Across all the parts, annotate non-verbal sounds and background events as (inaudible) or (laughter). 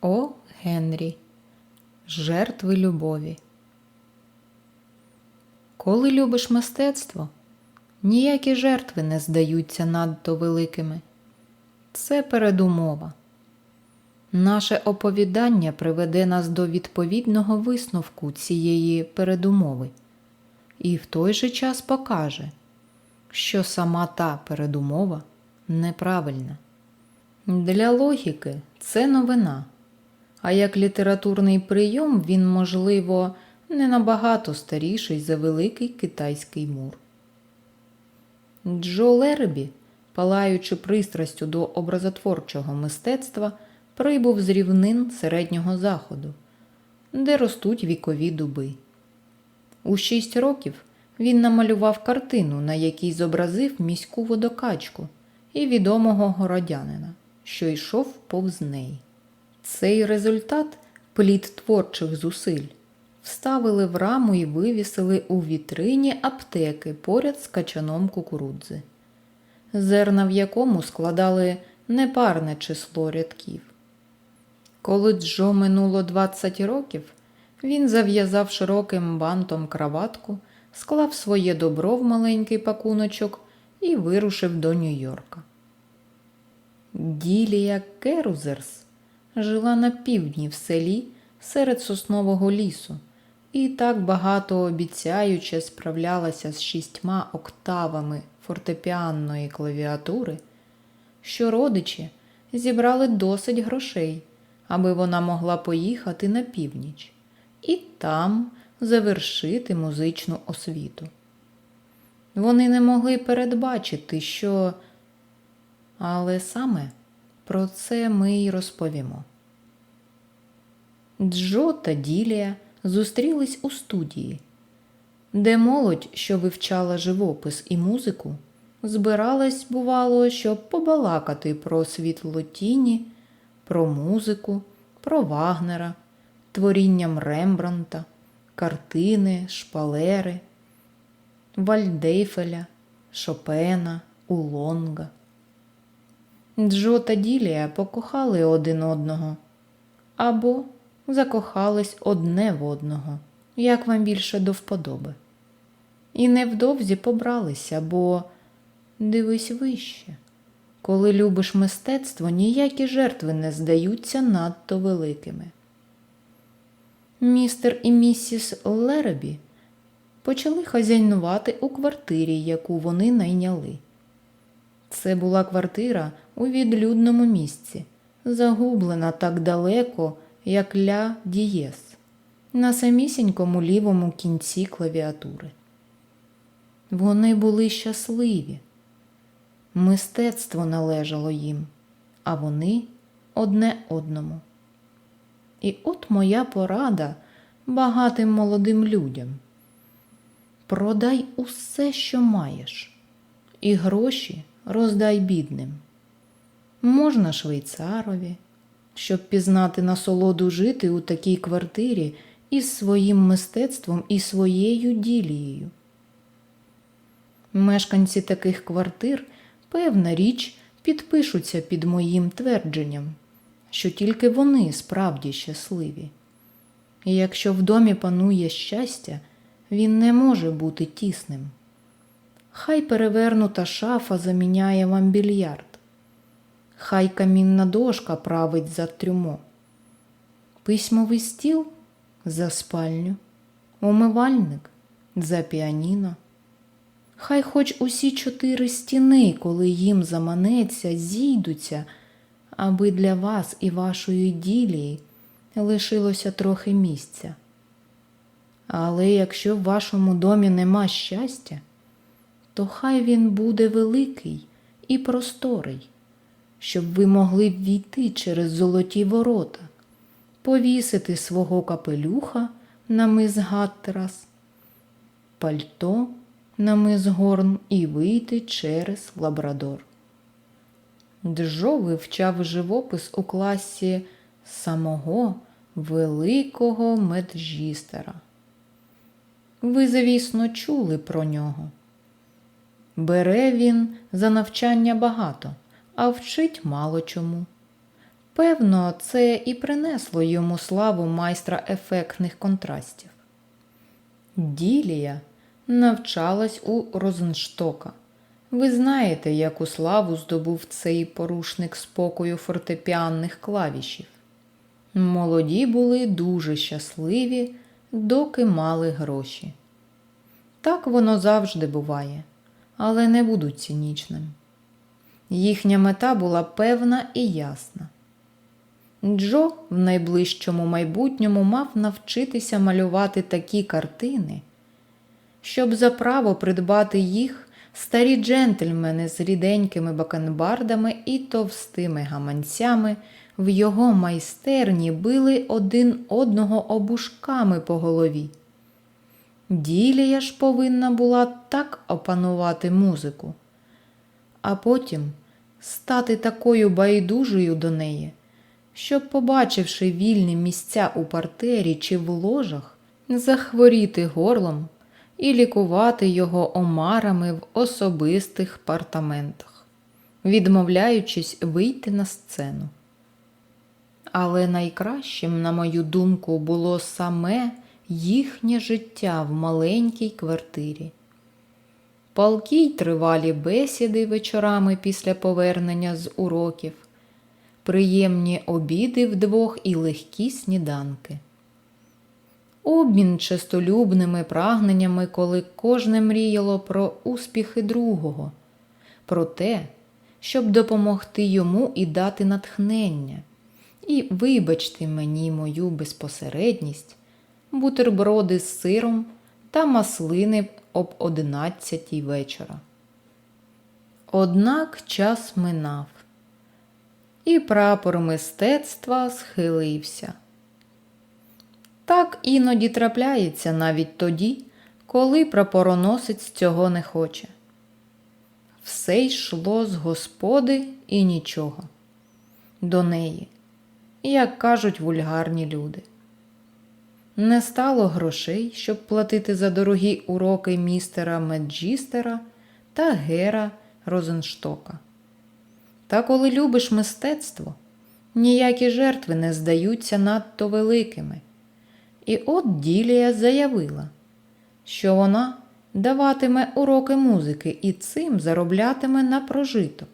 О. Генрі. Жертви любові. Коли любиш мистецтво, ніякі жертви не здаються надто великими. Це передумова. Наше оповідання приведе нас до відповідного висновку цієї передумови і в той же час покаже, що сама та передумова неправильна. Для логіки це новина, а як літературний прийом він, можливо, не набагато старіший за великий китайський мур. Джо Лербі, палаючи пристрастю до образотворчого мистецтва, прибув з рівнин середнього заходу, де ростуть вікові дуби. У шість років він намалював картину, на якій зобразив міську водокачку і відомого городянина, що йшов повз неї. Цей результат плід творчих зусиль вставили в раму і вивісили у вітрині аптеки поряд з качаном кукурудзи, зерна в якому складали непарне число рядків. Коли Джо минуло 20 років, він зав'язав широким бантом краватку, склав своє добро в маленький пакуночок і вирушив до Нью-Йорка. Ділія Керузерс жила на півдні в селі серед соснового лісу і так багато обіцяюче справлялася з шістьма октавами фортепіанної клавіатури, що родичі зібрали досить грошей, аби вона могла поїхати на північ і там завершити музичну освіту. Вони не могли передбачити, що. Але саме про це ми й розповімо. Джо та Ділія зустрілись у студії, де молодь, що вивчала живопис і музику, збиралась, бувало, щоб побалакати про світло тіні, про музику, про Вагнера, творінням Рембранта, картини, шпалери, Вальдейфеля, Шопена, Улонга. Джо та Ділія покохали один одного або закохались одне в одного, як вам більше до вподоби. І невдовзі побралися, бо дивись вище. Коли любиш мистецтво, ніякі жертви не здаються надто великими. Містер і місіс Леребі почали хазяйнувати у квартирі, яку вони найняли. Це була квартира у відлюдному місці, загублена так далеко, як ля дієс, на самісінькому лівому кінці клавіатури. Вони були щасливі. Мистецтво належало їм, а вони одне одному. І от моя порада багатим молодим людям. Продай усе, що маєш, і гроші роздай бідним. Можна швейцарові, щоб пізнати насолоду жити у такій квартирі із своїм мистецтвом і своєю ділією. Мешканці таких квартир, певна річ, підпишуться під моїм твердженням, що тільки вони справді щасливі. І якщо в домі панує щастя, він не може бути тісним. Хай перевернута шафа заміняє вам більярд. Хай камінна дошка править за трюмо. Письмовий стіл за спальню, умивальник за піаніно. Хай хоч усі чотири стіни, коли їм заманеться, зійдуться, аби для вас і вашої ділії лишилося трохи місця. Але якщо в вашому домі нема щастя, то хай він буде великий і просторий, щоб ви могли ввійти через золоті ворота, повісити свого капелюха на мис Гаттерас, пальто на мис Горн і вийти через Лабрадор. Джо вивчав живопис у класі самого великого меджістера. Ви, звісно, чули про нього. Бере він за навчання багато, а вчить мало чому. Певно, це і принесло йому славу майстра ефектних контрастів. Ділія навчалась у Розенштока. Ви знаєте, яку славу здобув цей порушник спокою фортепіанних клавішів. Молоді були дуже щасливі, доки мали гроші. Так воно завжди буває, але не буду цинічним. Їхня мета була певна і ясна. Джо в найближчому майбутньому мав навчитися малювати такі картини, щоб за право придбати їх старі джентльмени з ріденькими бакенбардами і товстими гаманцями в його майстерні били один одного обушками по голові. Ділія ж повинна була так опанувати музику, а потім стати такою байдужою до неї, щоб, побачивши вільні місця у партері чи в ложах, захворіти горлом і лікувати його омарами в особистих партаментах, відмовляючись вийти на сцену. Але найкращим, на мою думку, було саме їхнє життя в маленькій квартирі. Палкі й тривалі бесіди вечорами після повернення з уроків, приємні обіди вдвох і легкі сніданки. Обмін честолюбними прагненнями, коли кожне мріяло про успіхи другого, про те, щоб допомогти йому і дати натхнення. І вибачте мені мою безпосередність, бутерброди з сиром та маслини об одинадцятій вечора. Однак час минав, і прапор мистецтва схилився. Так іноді трапляється навіть тоді, коли прапороносець цього не хоче. Все йшло з господи і нічого. До неї, як кажуть вульгарні люди. Не стало грошей, щоб платити за дорогі уроки містера Меджістера та Гера Розенштока. Та коли любиш мистецтво, ніякі жертви не здаються надто великими. І от Ділія заявила, що вона даватиме уроки музики і цим зароблятиме на прожиток.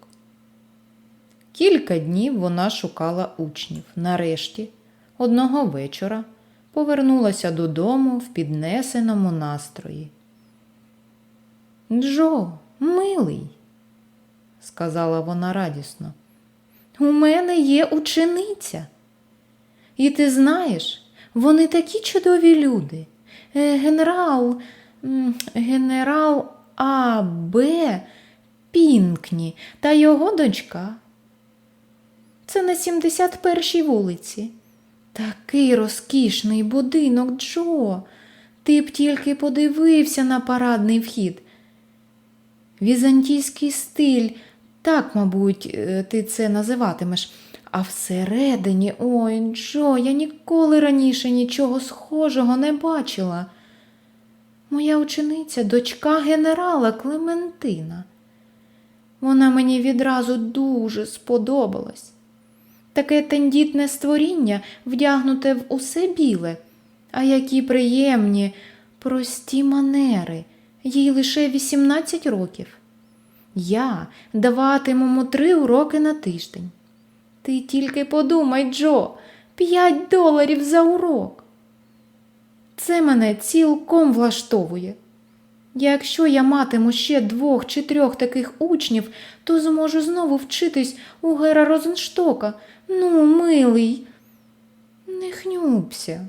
Кілька днів вона шукала учнів. Нарешті, одного вечора, повернулася додому в піднесеному настрої. Джо, милий, сказала вона радісно, у мене є учениця. І ти знаєш, вони такі чудові люди. Е, Генерал, генерал А. Б. Пінкні та його дочка. Це на 71-й вулиці. Такий розкішний будинок, Джо. Ти б тільки подивився на парадний вхід. Візантійський стиль, так, мабуть, е, ти це називатимеш. А всередині, ой, Джо, я ніколи раніше нічого схожого не бачила. Моя учениця дочка генерала Клементина. Вона мені відразу дуже сподобалась. Таке тендітне створіння, вдягнуте в усе біле, а які приємні, прості манери, їй лише 18 років. Я даватиму три уроки на тиждень. Ти тільки подумай, Джо, п'ять доларів за урок. Це мене цілком влаштовує. Якщо я матиму ще двох чи трьох таких учнів, то зможу знову вчитись у Гера Розенштока. Ну, милий, не хнюпся.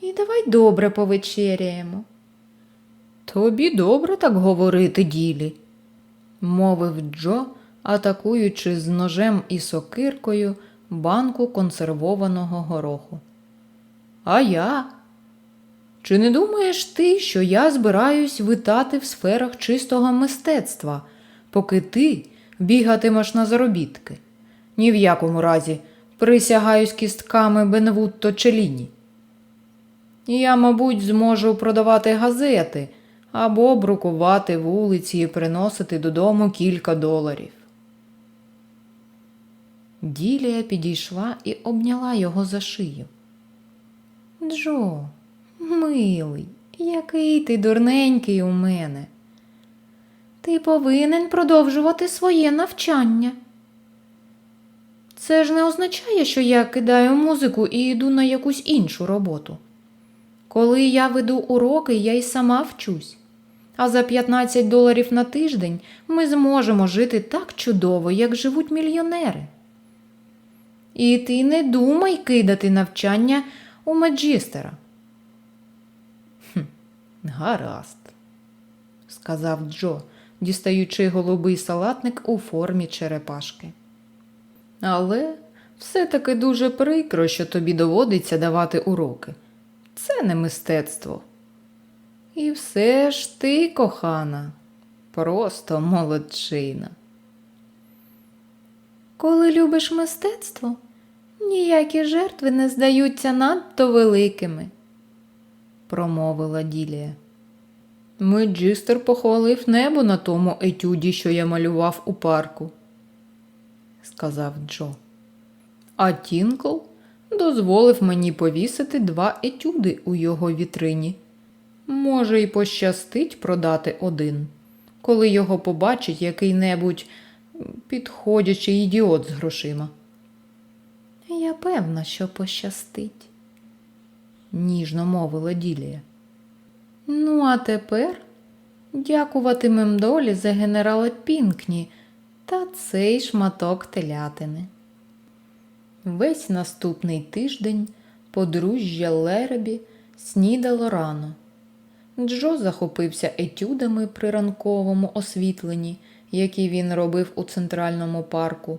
І давай добре повечеряємо. Тобі добре так говорити, ділі, мовив Джо, атакуючи з ножем і сокиркою банку консервованого гороху. А я? Чи не думаєш ти, що я збираюсь витати в сферах чистого мистецтва, поки ти бігатимеш на заробітки? Ні в якому разі присягаюсь кістками Бенвутто Челіні. Я, мабуть, зможу продавати газети або брукувати вулиці і приносити додому кілька доларів. Ділія підійшла і обняла його за шию. Джо, милий, який ти дурненький у мене. Ти повинен продовжувати своє навчання. Це ж не означає, що я кидаю музику і йду на якусь іншу роботу. Коли я веду уроки, я й сама вчусь. А за 15 доларів на тиждень ми зможемо жити так чудово, як живуть мільйонери. І ти не думай кидати навчання у Меджістера. Хм, гаразд, сказав Джо, дістаючи голубий салатник у формі черепашки. Але все-таки дуже прикро, що тобі доводиться давати уроки. Це не мистецтво. І все ж ти, кохана, просто молодчина. Коли любиш мистецтво, ніякі жертви не здаються надто великими, промовила Ділія. Меджистер похвалив небо на тому етюді, що я малював у парку, сказав Джо. А Тінкл дозволив мені повісити два етюди у його вітрині. Може, й пощастить продати один, коли його побачить який-небудь підходячий ідіот з грошима. Я певна, що пощастить, ніжно мовила Ділія. Ну, а тепер дякуватимем долі за генерала Пінкні та цей шматок телятини. Весь наступний тиждень подружжя Леребі снідало рано. Джо захопився етюдами при ранковому освітленні, які він робив у центральному парку,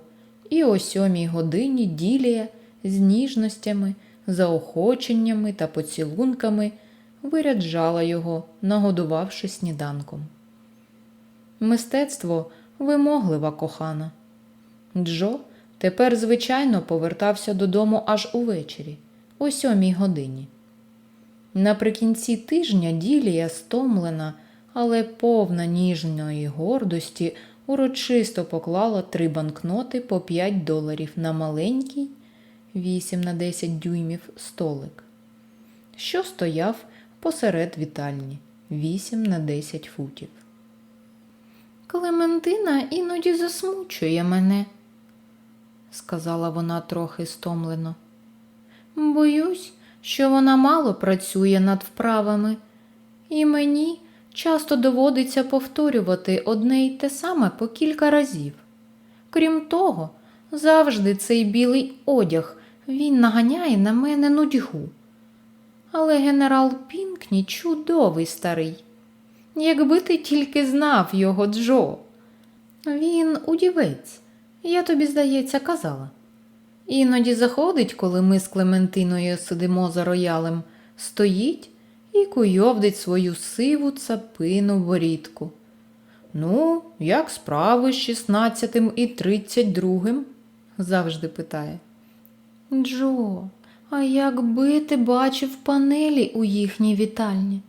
і о сьомій годині Ділія з ніжностями, заохоченнями та поцілунками виряджала його, нагодувавши сніданком. Мистецтво вимоглива кохана. Джо тепер, звичайно, повертався додому аж увечері, о сьомій годині. Наприкінці тижня Ділія стомлена, але повна ніжної гордості, урочисто поклала три банкноти по 5 доларів на маленький 8 на 10 дюймів столик, що стояв посеред вітальні 8 на 10 футів. Клементина іноді засмучує мене, сказала вона трохи стомлено. Боюсь, що вона мало працює над вправами, і мені часто доводиться повторювати одне й те саме по кілька разів. Крім того, завжди цей білий одяг він наганяє на мене нудьгу. Але генерал Пінкні чудовий старий. Якби ти тільки знав його Джо. Він удівець, я тобі, здається, казала. Іноді заходить, коли ми з Клементиною сидимо за роялем, стоїть і куйовдить свою сиву цапину ворітку. Ну, як справи з шістнадцятим і тридцять другим? завжди питає. Джо, а якби ти бачив панелі у їхній вітальні,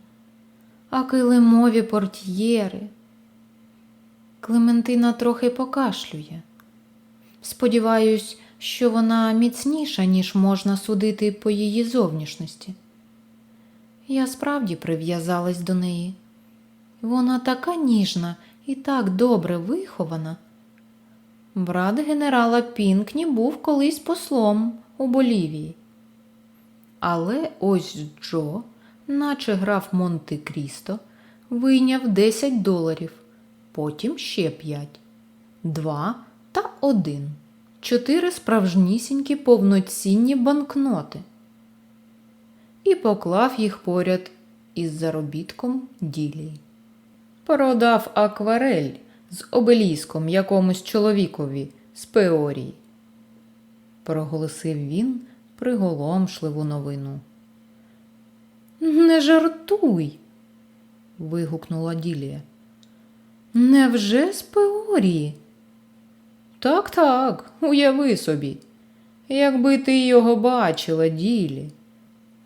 а килимові портьєри. Клементина трохи покашлює. Сподіваюсь, що вона міцніша, ніж можна судити по її зовнішності. Я справді прив'язалась до неї. Вона така ніжна і так добре вихована. Брат генерала Пінкні був колись послом у Болівії. Але ось Джо, наче граф Монте Крісто, вийняв 10 доларів, потім ще 5, 2 та 1 чотири справжнісінькі повноцінні банкноти і поклав їх поряд із заробітком ділії. Продав акварель з обеліском якомусь чоловікові з Пеорії. Проголосив він приголомшливу новину. Не жартуй. вигукнула Ділія. Невже з Пеорії? Так, так, уяви собі. Якби ти його бачила, ділі.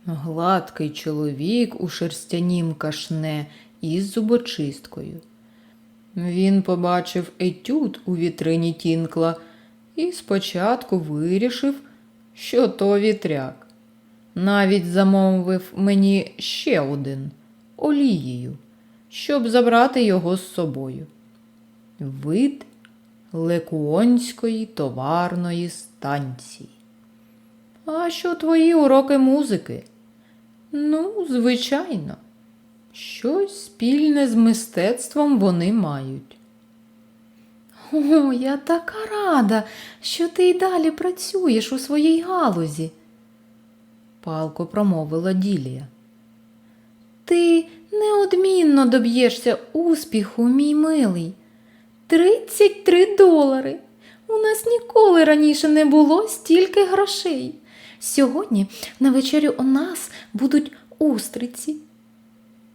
Гладкий чоловік у шерстянім кашне із зубочисткою. Він побачив етюд у вітрині Тінкла і спочатку вирішив, що то вітряк. Навіть замовив мені ще один олією, щоб забрати його з собою. Вид Лекуонської товарної станції. А що твої уроки музики? Ну, звичайно, щось спільне з мистецтвом вони мають. О, я така рада, що ти й далі працюєш у своїй галузі, палко промовила Ділія. Ти неодмінно доб'єшся успіху, мій милий. Тридцять три долари. У нас ніколи раніше не було стільки грошей. Сьогодні на вечерю у нас будуть устриці.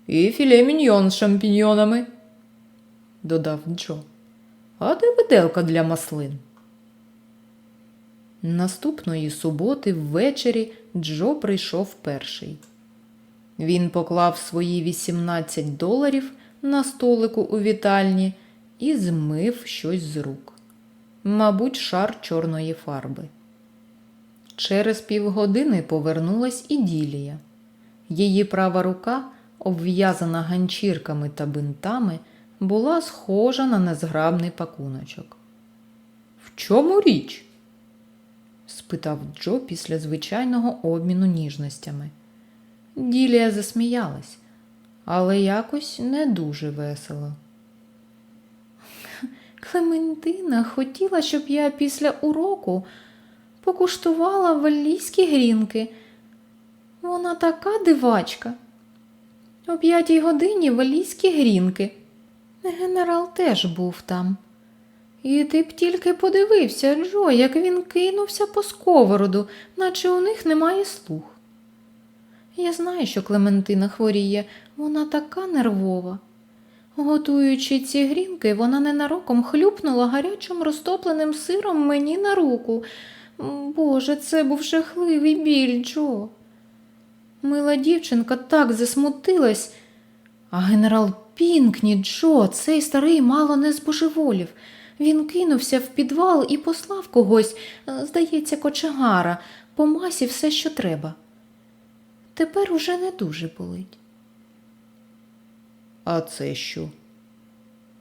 І філе міньйон з шампіньйонами, додав Джо. А де виделка для маслин? Наступної суботи ввечері Джо прийшов перший. Він поклав свої 18 доларів на столику у вітальні і змив щось з рук. Мабуть, шар чорної фарби. Через півгодини повернулась і Ділія. Її права рука, обв'язана ганчірками та бинтами, була схожа на незграбний пакуночок. В чому річ? Спитав Джо після звичайного обміну ніжностями. Ділія засміялась, але якось не дуже весело. (laughs) Клементина хотіла, щоб я після уроку покуштувала валлійські грінки. Вона така дивачка. О п'ятій годині валлійські грінки. Генерал теж був там. І ти б тільки подивився, Джо, як він кинувся по сковороду, наче у них немає слух. Я знаю, що Клементина хворіє, вона така нервова. Готуючи ці грінки, вона ненароком хлюпнула гарячим розтопленим сиром мені на руку. Боже, це був жахливий біль, Джо. Мила дівчинка так засмутилась, а генерал Пінкні, Джо, цей старий мало не збожеволів. Він кинувся в підвал і послав когось, е, здається, кочегара, по масі все, що треба. Тепер уже не дуже болить. А це що?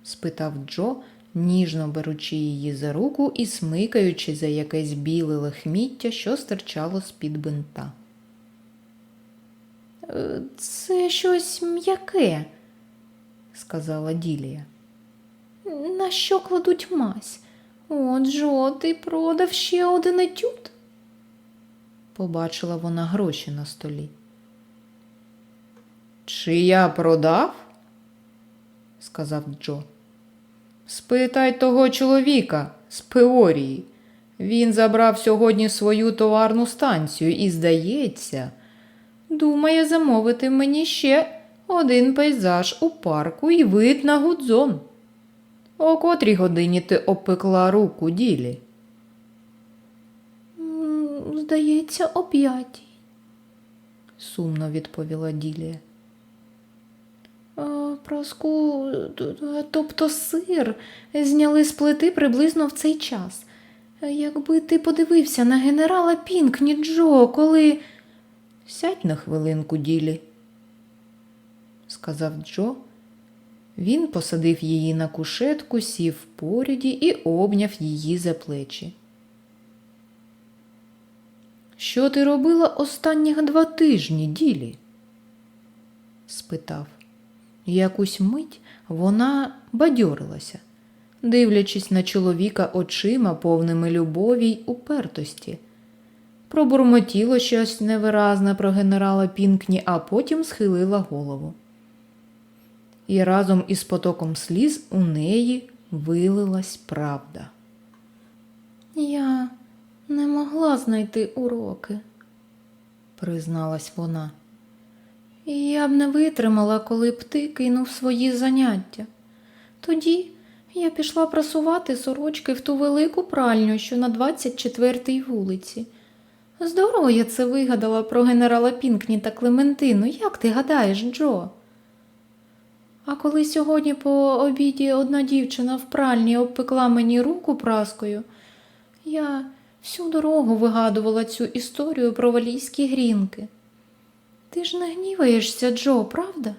спитав Джо, ніжно беручи її за руку і смикаючи за якесь біле лахміття, що стирчало з-під бинта. «Е, Це щось м'яке, сказала Ділія. На що кладуть мазь? О, Джо, ти продав ще один етюд? Побачила вона гроші на столі. Чи я продав? сказав Джо. Спитай того чоловіка з Пеорії. Він забрав сьогодні свою товарну станцію і, здається, думає замовити мені ще один пейзаж у парку і вид на гудзон. О котрій годині ти опекла руку ділі? Здається, о п'ятій, сумно відповіла Ділія. «А, Праску, тобто сир, зняли з плити приблизно в цей час. Якби ти подивився на генерала Пінкні Джо, коли. Сядь на хвилинку, Ділі, сказав Джо. Він посадив її на кушетку, сів поряді і обняв її за плечі. Що ти робила останніх два тижні, Ділі? спитав. Якусь мить вона бадьорилася, дивлячись на чоловіка очима, повними любові й упертості. Пробурмотіло щось невиразне про генерала Пінкні, а потім схилила голову. І разом із потоком сліз у неї вилилась правда. Я не могла знайти уроки, призналась вона. Я б не витримала, коли б ти кинув свої заняття. Тоді я пішла прасувати сорочки в ту велику пральню, що на 24-й вулиці. Здорово я це вигадала про генерала Пінкні та Клементину. Як ти гадаєш, Джо? А коли сьогодні по обіді одна дівчина в пральні обпекла мені руку праскою, Я всю дорогу вигадувала цю історію про валійські грінки. Ти ж не гніваєшся, Джо, правда?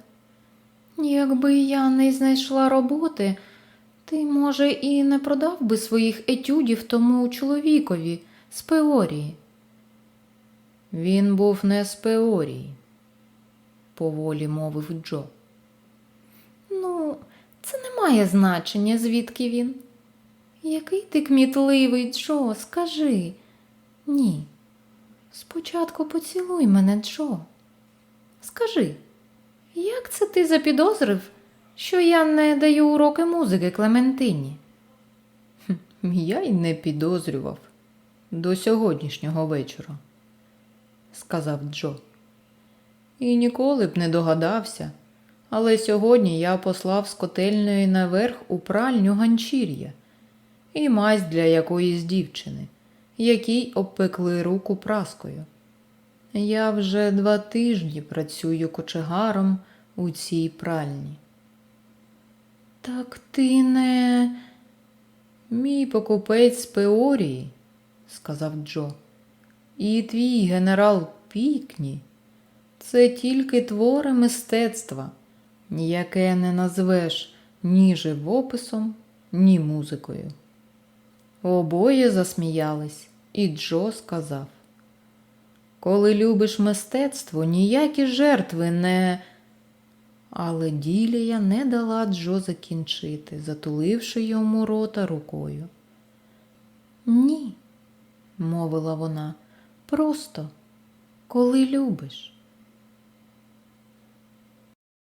Якби я не знайшла роботи, ти, може, і не продав би своїх етюдів тому чоловікові з Пеорії. Він був не з Пеорії, поволі мовив Джо. Ну, це не має значення, звідки він. Який ти кмітливий, Джо, скажи. Ні. Спочатку поцілуй мене, Джо. Скажи, як це ти запідозрив, що я не даю уроки музики Клементині? «Хм, Я й не підозрював до сьогоднішнього вечора, сказав Джо. І ніколи б не догадався, але сьогодні я послав з котельної наверх у пральню ганчір'я і мазь для якоїсь дівчини, якій обпекли руку праскою. Я вже два тижні працюю кочегаром у цій пральні. Так ти не мій покупець з Пеорії, сказав Джо, і твій генерал Пікні це тільки твори мистецтва, яке не назвеш ні живописом, ні музикою. Обоє засміялись, і Джо сказав Коли любиш мистецтво, ніякі жертви не. Але Ділія не дала Джо закінчити, затуливши йому рота рукою. Ні, мовила вона, просто коли любиш.